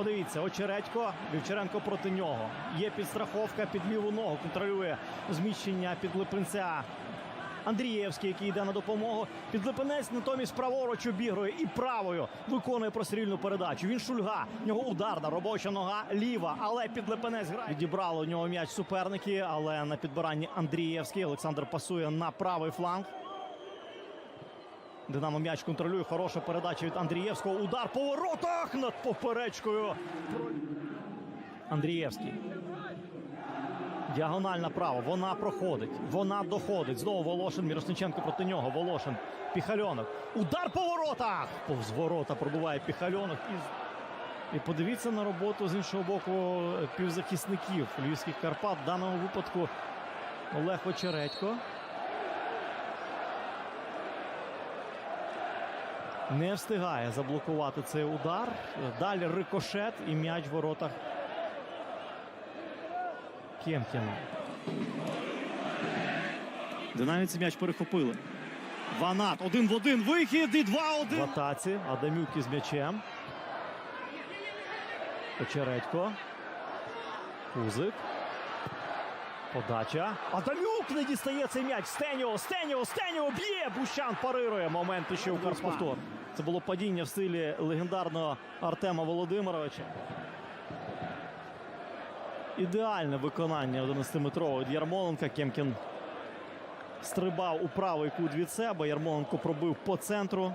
Подивіться, Очередько, Вівчаренко проти нього. Є підстраховка під ліву ногу. Контролює зміщення під Липинця. Андрієвський, який йде на допомогу. Підлипинець натомість праворуч обігрує і правою виконує прострільну передачу. Він шульга. В нього ударна робоча нога ліва, але підлипинець грає. Відібрали у нього м'яч суперники, але на підбиранні Андрієвський. Олександр пасує на правий фланг. Динамо м'яч контролює. Хороша передача від Андрієвського. Удар по воротах над поперечкою. Андрієвський. Діагональ направо. Вона проходить. Вона доходить. Знову Волошин. Мірошниченко проти нього. Волошин. Піхальонок. Удар по воротах! Повз ворота пробуває Піхальонок. І, і подивіться на роботу з іншого боку е, півзахисників Львівських Карпат. В даному випадку Олег Очередько. Не встигає заблокувати цей удар. Далі рикошет і м'яч в воротах Кемкіна. Динаміці м'яч перехопили. Ванат. Один в один. Вихід і два-один. В атаці. Адамюк із м'ячем. Очередько. Кузик. Подача. Адамюк не дістає цей м'яч. Стеніо, Стеніо, Стеніо б'є. Бущан парирує. Момент ще у Карпавтор. Це було падіння в стилі легендарного Артема Володимировича. Ідеальне виконання 11-метрового від Ярмоленка. Кемкін стрибав у правий кут від себе. Ярмоленко пробив по центру.